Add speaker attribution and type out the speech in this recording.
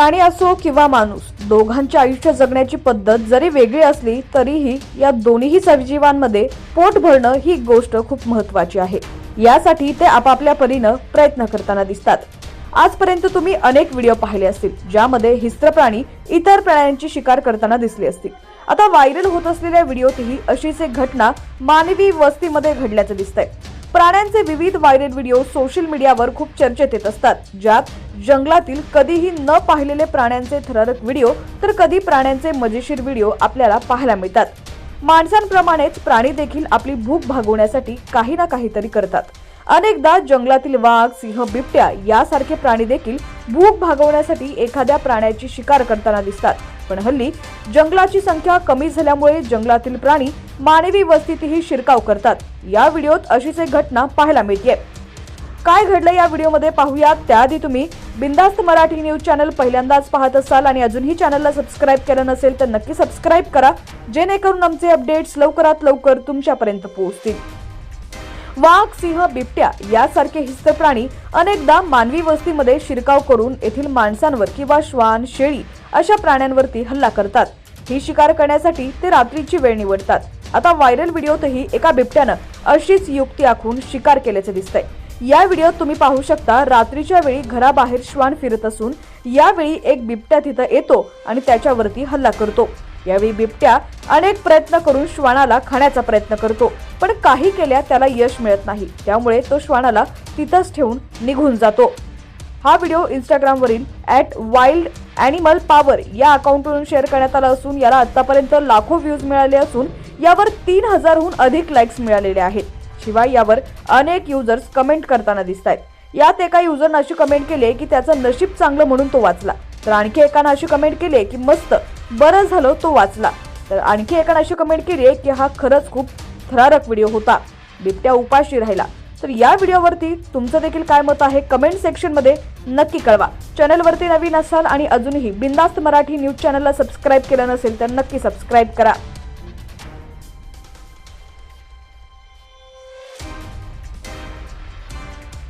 Speaker 1: प्राणी असो किंवा माणूस दोघांचे आयुष्य जगण्याची पद्धत जरी वेगळी असली तरीही या दोन्ही सजीवांमध्ये पोट भरणं ही गोष्ट खूप महत्वाची आहे. यासाठी ते आपापल्या परीनं प्रयत्न करताना दिसतात. आजपर्यंत तुम्ही अनेक व्हिडिओ पाहिले असतील ज्यामध्ये हिस्त्र प्राणी इतर प्राण्यांची शिकार करताना दिसले असतील. आता व्हायरल होत असलेल्या व्हिडिओतही अशीच एक घटना मानवी वस्तीमध्ये घडल्याचं दिसतंय. प्राण्यांचे विविध व्हायरल व्हिडिओ सोशल मीडियावर खूप चर्चेत येत असतात. ज्यात जंगलातील कधीही न पाहिलेले प्राण्यांचे थरारक व्हिडिओ तर कधी प्राण्यांचे मजेशीर व्हिडिओ आपल्याला पाहायला मिळतात. माणसांप्रमाणेच प्राणी देखील आपली भूक भागवण्यासाठी काही ना काहीतरी करतात. अनेकदा जंगलातील वाघ सिंह बिबट्या यासारखे प्राणी देखील भूक भागवण्यासाठी एखाद्या प्राण्याची शिकार करताना दिसतात. पण हल्ली जंगलाची संख्या कमी झाल्यामुळे जंगलातील प्राणी मानवी वस्तीतही शिरकाव करतात. या व्हिडिओत अशीच एक घटना पाहायला मिळते काय घडलं या व्हिडिओमध्ये पाहूयात. त्याआधी तुम्ही बिंदास्त मराठी न्यूज चॅनल पहिल्यांदाच पाहत असाल आणि अजूनही चॅनलला सबस्क्राईब केलं नसेल तर नक्की सबस्क्राईब करा. जेणेकरून आमचे अपडेट्स लवकरात लवकर तुमच्यापर्यंत पोहोचतील. वाघ सिंह बिबट्या यासारखे हिस्त प्राणी अनेकदा मानवी वस्तीमध्ये शिरकाव करून येथील माणसांवर किंवा श्वान शेळी अशा प्राण्यांवरती हल्ला करतात. ही शिकार करण्यासाठी ते रात्रीची वेळ निवडतात. आता व्हायरल व्हिडिओतही एका बिबट्यानं अशीच युक्ती आखून शिकार केल्याचे दिसतंय. या व्हिडिओत तुम्ही पाहू शकता रात्रीच्या वेळी घराबाहेर श्वान फिरत असून यावेळी एक बिबट्या तिथं येतो आणि त्याच्यावरती हल्ला करतो. यावेळी बिबट्या अनेक प्रयत्न करून श्वानाला खाण्याचा प्रयत्न करतो पण काही केल्या त्याला यश मिळत नाही. त्यामुळे तो श्वानाला तिथंच ठेवून निघून जातो. हा व्हिडिओ इंस्टाग्रामवरील ॲट वाईल्ड ॲनिमल पॉवर या अकाउंटवरून शेअर करण्यात आला असून याला आतापर्यंत लाखो व्ह्यूज मिळाले असून यावर तीन हजारहून अधिक लाईक्स मिळालेले आहेत. शिवाय यावर अनेक युजर्स कमेंट करताना दिसत आहेत यात एका युजरनं अशी कमेंट केली की त्याचं नशीब चांगलं म्हणून तो वाचला. तर आणखी एकानं अशी कमेंट केली की मस्त बरं झालं तो वाचला. तर आणखी एकानं अशी कमेंट केली आहे की हा खरंच खूप थरारक व्हिडिओ होता. बिबट्या उपाशी राहिला. तर या व्हिडिओवरती तुमचं देखील काय मत आहे? कमेंट सेक्शनमध्ये नक्की कळवा. चॅनलवरती नवीन असाल आणि अजूनही बिंदास्त मराठी न्यूज चॅनलला सबस्क्राईब केलं नसेल तर नक्की सबस्क्राईब करा.